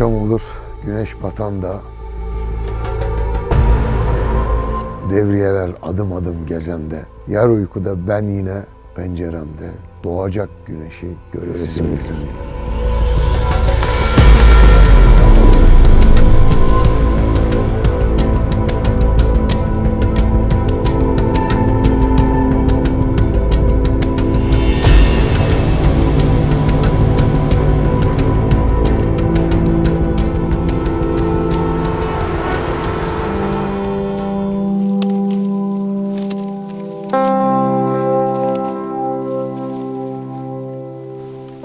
Akşam olur, güneş batanda. Devriyeler adım adım gezende. Yar uykuda ben yine penceremde. Doğacak güneşi göresimizdir.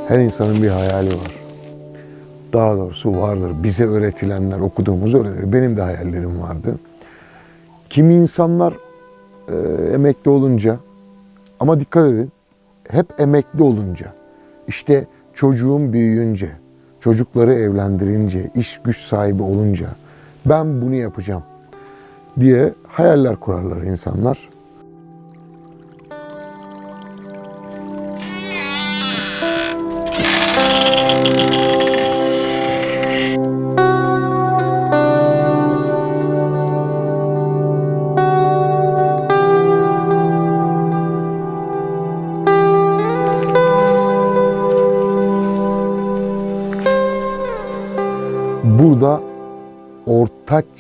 Her insanın bir hayali var. Daha doğrusu vardır. Bize öğretilenler, okuduğumuz öğretiler. Benim de hayallerim vardı. Kimi insanlar e, emekli olunca ama dikkat edin hep emekli olunca işte çocuğum büyüyünce, çocukları evlendirince, iş güç sahibi olunca ben bunu yapacağım diye hayaller kurarlar insanlar.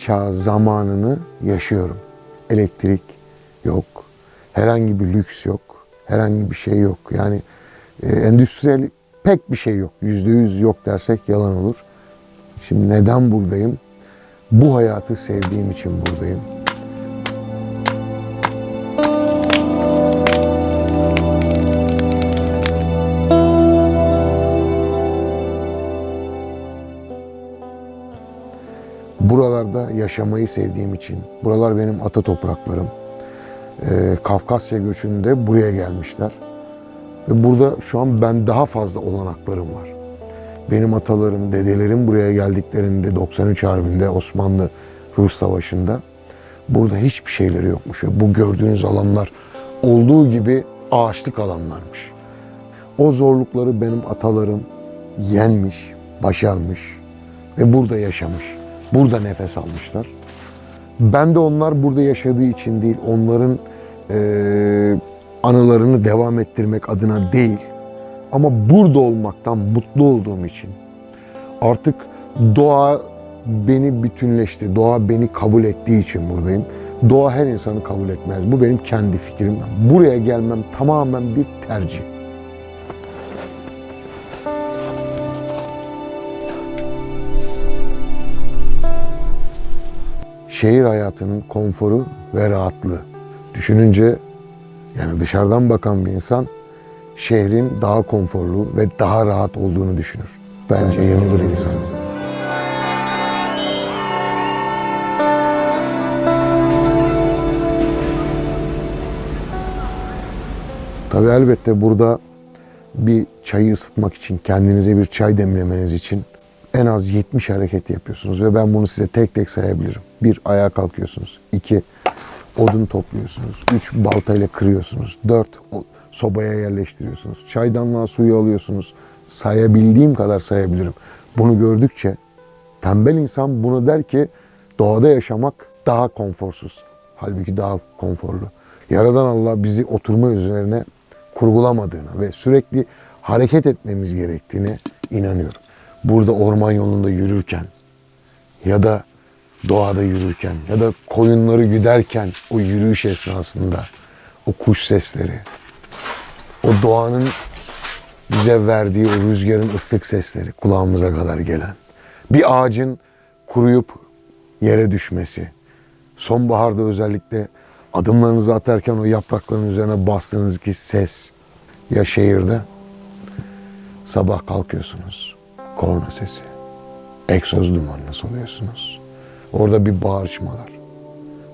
Çağ zamanını yaşıyorum. Elektrik yok, herhangi bir lüks yok, herhangi bir şey yok. Yani e, endüstriyel pek bir şey yok. Yüzde yüz yok dersek yalan olur. Şimdi neden buradayım? Bu hayatı sevdiğim için buradayım. Yaşamayı sevdiğim için, buralar benim ata topraklarım. Ee, Kafkasya göçünde buraya gelmişler. Ve burada şu an ben daha fazla olanaklarım var. Benim atalarım, dedelerim buraya geldiklerinde 93 Harbi'nde Osmanlı Rus Savaşı'nda burada hiçbir şeyleri yokmuş. Ve bu gördüğünüz alanlar olduğu gibi ağaçlık alanlarmış. O zorlukları benim atalarım yenmiş, başarmış ve burada yaşamış. Burada nefes almışlar. Ben de onlar burada yaşadığı için değil, onların eee, anılarını devam ettirmek adına değil, ama burada olmaktan mutlu olduğum için artık doğa beni bütünleşti, doğa beni kabul ettiği için buradayım. Doğa her insanı kabul etmez. Bu benim kendi fikrim. Buraya gelmem tamamen bir tercih. Şehir hayatının konforu ve rahatlığı. Düşününce yani dışarıdan bakan bir insan şehrin daha konforlu ve daha rahat olduğunu düşünür. Bence yanılır insan. Tabii elbette burada bir çayı ısıtmak için, kendinize bir çay demlemeniz için en az 70 hareket yapıyorsunuz ve ben bunu size tek tek sayabilirim. Bir, ayağa kalkıyorsunuz. İki, odun topluyorsunuz. Üç, baltayla kırıyorsunuz. Dört, sobaya yerleştiriyorsunuz. Çaydanlığa suyu alıyorsunuz. Sayabildiğim kadar sayabilirim. Bunu gördükçe tembel insan bunu der ki doğada yaşamak daha konforsuz. Halbuki daha konforlu. Yaradan Allah bizi oturma üzerine kurgulamadığına ve sürekli hareket etmemiz gerektiğine inanıyorum. Burada orman yolunda yürürken ya da doğada yürürken ya da koyunları güderken o yürüyüş esnasında o kuş sesleri, o doğanın bize verdiği o rüzgarın ıslık sesleri kulağımıza kadar gelen. Bir ağacın kuruyup yere düşmesi. Sonbaharda özellikle adımlarınızı atarken o yaprakların üzerine bastığınız ki ses. Ya şehirde sabah kalkıyorsunuz. Korna sesi. Egzoz dumanına soluyorsunuz. Orada bir bağırışmalar.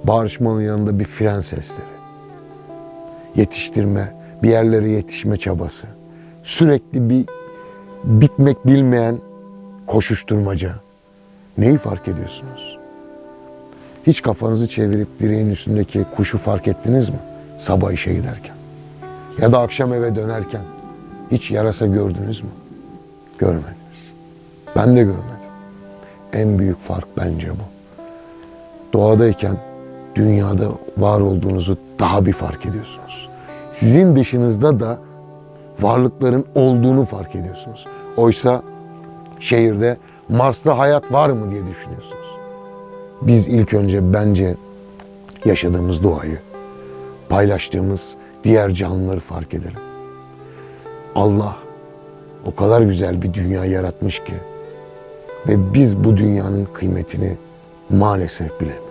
Bağırışmanın yanında bir fren sesleri. Yetiştirme, bir yerlere yetişme çabası. Sürekli bir bitmek bilmeyen koşuşturmaca. Neyi fark ediyorsunuz? Hiç kafanızı çevirip direğin üstündeki kuşu fark ettiniz mi? Sabah işe giderken. Ya da akşam eve dönerken hiç yarasa gördünüz mü? Görmediniz. Ben de görmedim. en büyük fark bence bu. Doğadayken dünyada var olduğunuzu daha bir fark ediyorsunuz. Sizin dışınızda da varlıkların olduğunu fark ediyorsunuz. Oysa şehirde Mars'ta hayat var mı diye düşünüyorsunuz. Biz ilk önce bence yaşadığımız doğayı, paylaştığımız diğer canlıları fark edelim. Allah o kadar güzel bir dünya yaratmış ki ve biz bu dünyanın kıymetini maalesef bilemiyoruz.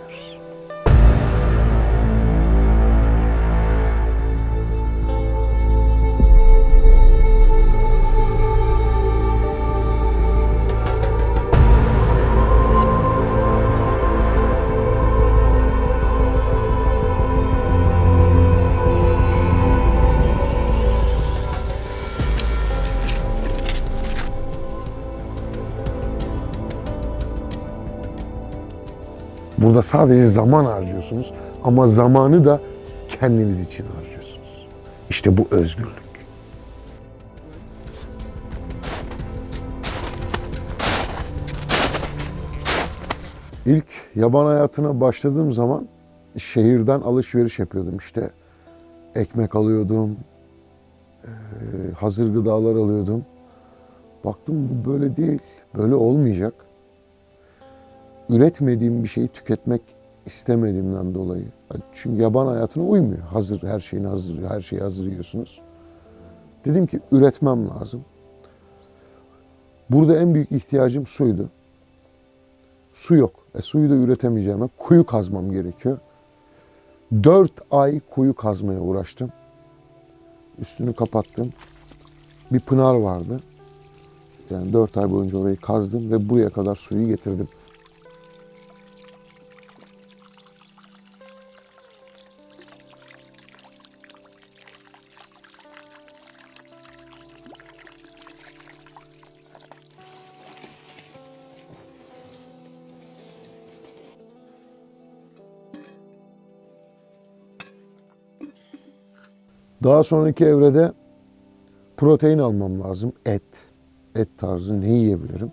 Burada sadece zaman harcıyorsunuz ama zamanı da kendiniz için harcıyorsunuz. İşte bu özgürlük. İlk yaban hayatına başladığım zaman şehirden alışveriş yapıyordum. İşte ekmek alıyordum, eee, hazır gıdalar alıyordum. Baktım bu böyle değil, böyle olmayacak üretmediğim bir şeyi tüketmek istemediğimden dolayı. Çünkü yaban hayatına uymuyor. Hazır, her şeyin hazır, her şeyi hazır yiyorsunuz. Dedim ki üretmem lazım. Burada en büyük ihtiyacım suydu. Su yok. E, suyu da üretemeyeceğime kuyu kazmam gerekiyor. Dört ay kuyu kazmaya uğraştım. Üstünü kapattım. Bir pınar vardı. Yani dört ay boyunca orayı kazdım ve buraya kadar suyu getirdim. Daha sonraki evrede protein almam lazım. Et. Et tarzı ne yiyebilirim?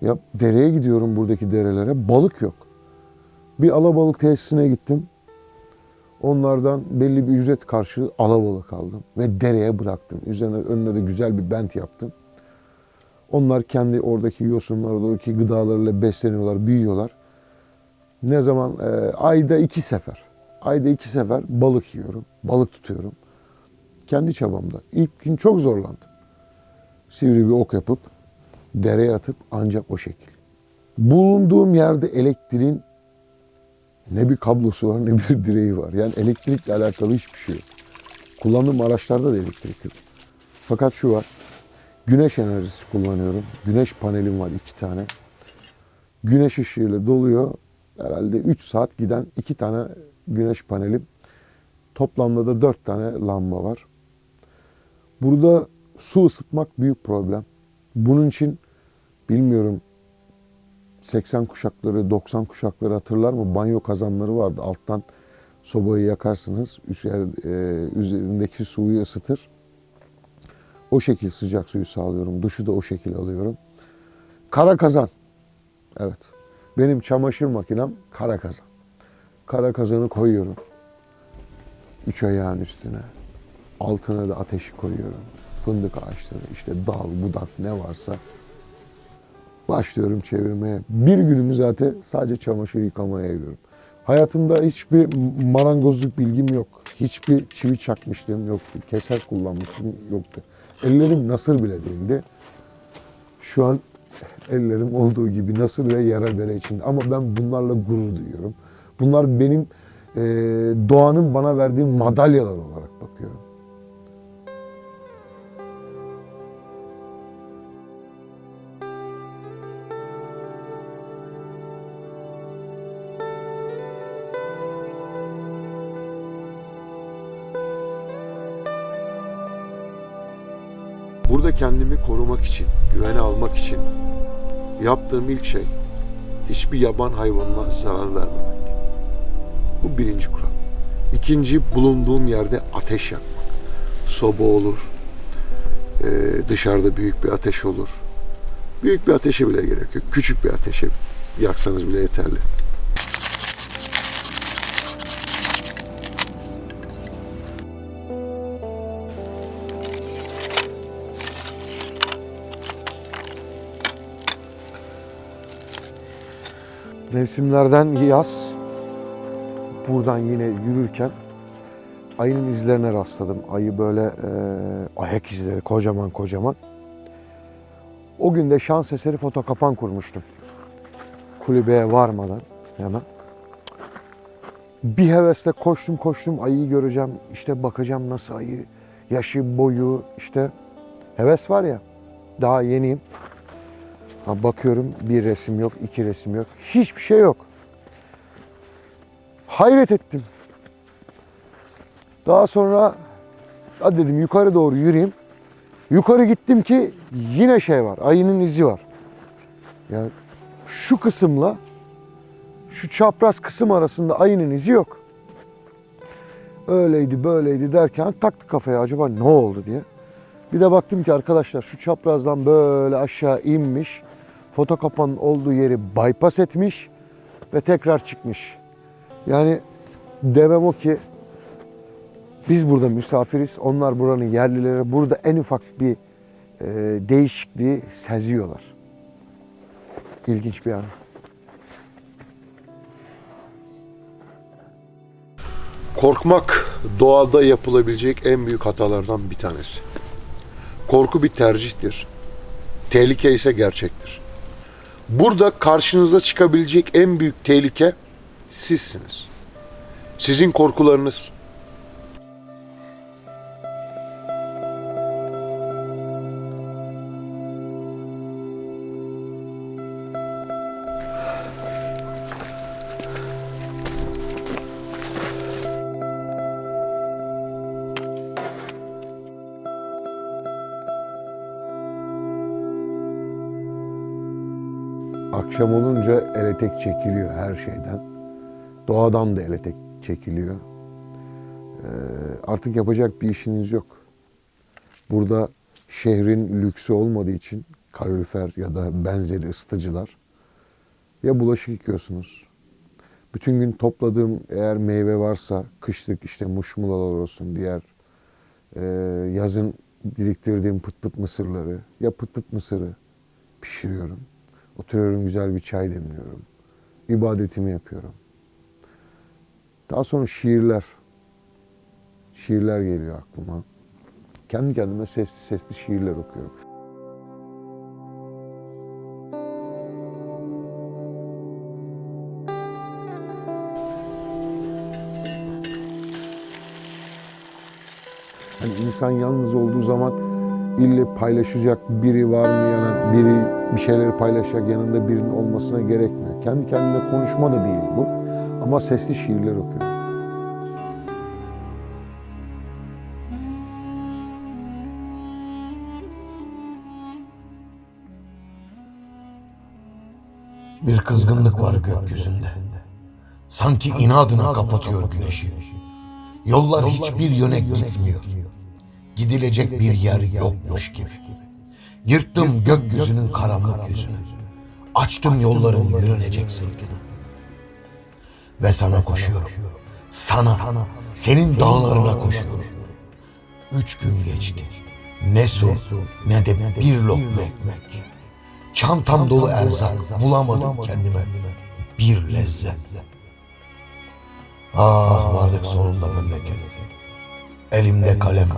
Ya dereye gidiyorum buradaki derelere. Balık yok. Bir alabalık tesisine gittim. Onlardan belli bir ücret karşılığı alabalık aldım ve dereye bıraktım. Üzerine önüne de güzel bir bent yaptım. Onlar kendi oradaki yosunlar, oradaki gıdalarıyla besleniyorlar, büyüyorlar. Ne zaman? Ee, ayda iki sefer. Ayda iki sefer balık yiyorum, balık tutuyorum. Kendi çabamda. İlk gün çok zorlandım. Sivri bir ok yapıp dereye atıp ancak o şekil. Bulunduğum yerde elektriğin ne bir kablosu var ne bir direği var. Yani elektrikle alakalı hiçbir şey yok. Kullandığım araçlarda da elektrik yok. Fakat şu var. Güneş enerjisi kullanıyorum. Güneş panelim var iki tane. Güneş ışığıyla doluyor. Herhalde 3 saat giden iki tane güneş panelim. Toplamda da 4 tane lamba var. Burada su ısıtmak büyük problem. Bunun için bilmiyorum 80 kuşakları, 90 kuşakları hatırlar mı? Banyo kazanları vardı. Alttan sobayı yakarsınız. E, üzerindeki suyu ısıtır. O şekil sıcak suyu sağlıyorum. Duşu da o şekil alıyorum. Kara kazan. Evet. Benim çamaşır makinem kara kazan. Kara kazanı koyuyorum. Üç ayağın üstüne. Altına da ateşi koyuyorum. Fındık ağaçları, işte dal, budak ne varsa başlıyorum çevirmeye. Bir günümü zaten sadece çamaşır yıkamaya ayırıyorum. Hayatımda hiçbir marangozluk bilgim yok. Hiçbir çivi çakmışlığım yoktu. Keser kullanmışlığım yoktu. Ellerim nasır bile değildi. Şu an ellerim olduğu gibi nasır ve yara bere içinde. Ama ben bunlarla gurur duyuyorum. Bunlar benim e, doğanın bana verdiği madalyalar olarak bakıyorum. Burada kendimi korumak için, güvene almak için yaptığım ilk şey hiçbir yaban hayvanına zarar vermemek. Bu birinci kural. İkinci bulunduğum yerde ateş yakmak. Soba olur, ee, dışarıda büyük bir ateş olur. Büyük bir ateşe bile gerek yok. Küçük bir ateşe yaksanız bile yeterli. Mevsimlerden yaz. Buradan yine yürürken ayının izlerine rastladım. Ayı böyle e, ayak izleri kocaman kocaman. O gün de şans eseri foto kapan kurmuştum. Kulübeye varmadan hemen. Bir hevesle koştum koştum ayıyı göreceğim. İşte bakacağım nasıl ayı. Yaşı, boyu işte. Heves var ya. Daha yeniyim. Bakıyorum bir resim yok, iki resim yok. Hiçbir şey yok. Hayret ettim. Daha sonra hadi dedim yukarı doğru yürüyeyim. Yukarı gittim ki yine şey var. Ayının izi var. Ya şu kısımla şu çapraz kısım arasında ayının izi yok. Öyleydi böyleydi derken taktı kafaya acaba ne oldu diye. Bir de baktım ki arkadaşlar şu çaprazdan böyle aşağı inmiş. Foto kapanın olduğu yeri bypass etmiş ve tekrar çıkmış. Yani demem o ki biz burada misafiriz. Onlar buranın yerlileri. Burada en ufak bir e, değişikliği seziyorlar. İlginç bir an. Korkmak doğada yapılabilecek en büyük hatalardan bir tanesi. Korku bir tercihtir. Tehlike ise gerçektir. Burada karşınıza çıkabilecek en büyük tehlike sizsiniz. Sizin korkularınız. Akşam olunca ele tek çekiliyor her şeyden. Doğadan da ele tek çekiliyor. Ee, artık yapacak bir işiniz yok. Burada şehrin lüksü olmadığı için kalorifer ya da benzeri ısıtıcılar ya bulaşık yıkıyorsunuz. Bütün gün topladığım eğer meyve varsa kışlık işte muşmulalar olsun diğer e, yazın biriktirdiğim pıt pıt mısırları ya pıt pıt mısırı pişiriyorum. Oturuyorum güzel bir çay demliyorum. İbadetimi yapıyorum. Daha sonra şiirler. Şiirler geliyor aklıma. Kendi kendime sesli sesli şiirler okuyorum. Hani insan yalnız olduğu zaman ille paylaşacak biri var mı yani biri bir şeyleri paylaşacak yanında birinin olmasına gerekmiyor. Kendi kendine konuşma da değil bu ama sesli şiirler okuyorum. Bir kızgınlık var gökyüzünde. Sanki inadına kapatıyor güneşi. Yollar hiçbir yöne gitmiyor. Gidilecek bir yer yokmuş gibi. Yırttım gökyüzünün karanlık yüzünü. Açtım yolların yürünecek sırtını. Ve sana koşuyorum. Sana, senin dağlarına koşuyorum. Üç gün geçti. Ne su ne de bir lokma ekmek. Çantam dolu erzak bulamadım kendime bir lezzet. Ah vardık sonunda memleket. Elimde kalem,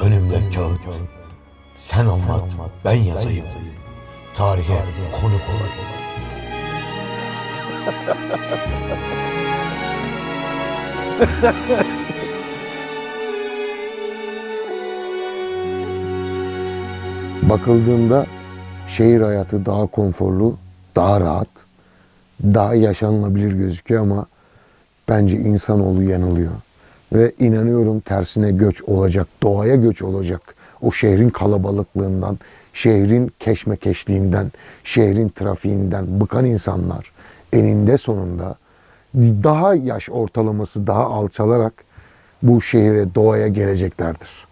önümde kağıt. Sen anlat, ben yazayım. Tarihe konuk olayım. Bakıldığında şehir hayatı daha konforlu, daha rahat, daha yaşanılabilir gözüküyor ama bence insanoğlu yanılıyor. Ve inanıyorum tersine göç olacak, doğaya göç olacak. O şehrin kalabalıklığından, şehrin keşmekeşliğinden, şehrin trafiğinden bıkan insanlar eninde sonunda daha yaş ortalaması daha alçalarak bu şehre, doğaya geleceklerdir.